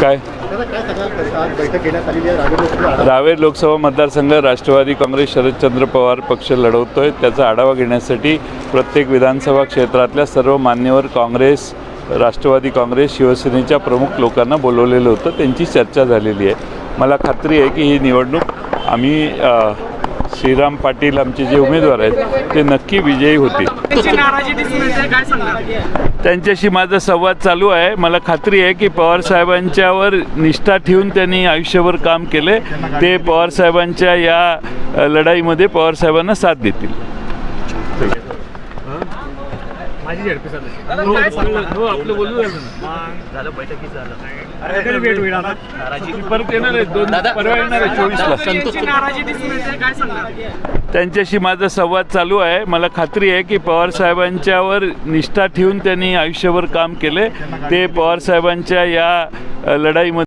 काय? रावेर लोकसभा मतदारसंघ राष्ट्रवादी काँग्रेस शरदचंद्र पवार पक्ष लढवतोय. त्याचा आढावा घेण्यासाठी प्रत्येक विधानसभा क्षेत्रातल्या सर्व मान्यवर काँग्रेस राष्ट्रवादी काँग्रेस शिवसेनेच्या प्रमुख लोकांना बोलवलेलं होतं. त्यांची चर्चा झालेली आहे. मला खात्री आहे की ही निवडणूक आम्ही श्रीराम पाटील आमचे जे उमेदवार आहेत ते नक्की विजयी होतील. त्यांच्याशी माझा संवाद चालू आहे. मला खात्री आहे की पवारसाहेबांच्यावर निष्ठा ठेवून त्यांनी आयुष्यभर काम केले. ते पवारसाहेबांच्या या लढाईमध्ये पवारसाहेबांना साथ देतील. माझी झडपी चालू काय सांगणार आपलं बोलू झालं बैठकीत झालं होईल आता. नाराजी परत येणार आहे दोन परवा येणार आहे चोवीसला सांगणार? त्यांच्याशी माझा संवाद चालू आहे. मला खात्री आहे की पवारसाहेबांच्यावर निष्ठा ठेवून त्यांनी आयुष्यभर काम केले. ते पवारसाहेबांच्या या अ, लढाईमध्ये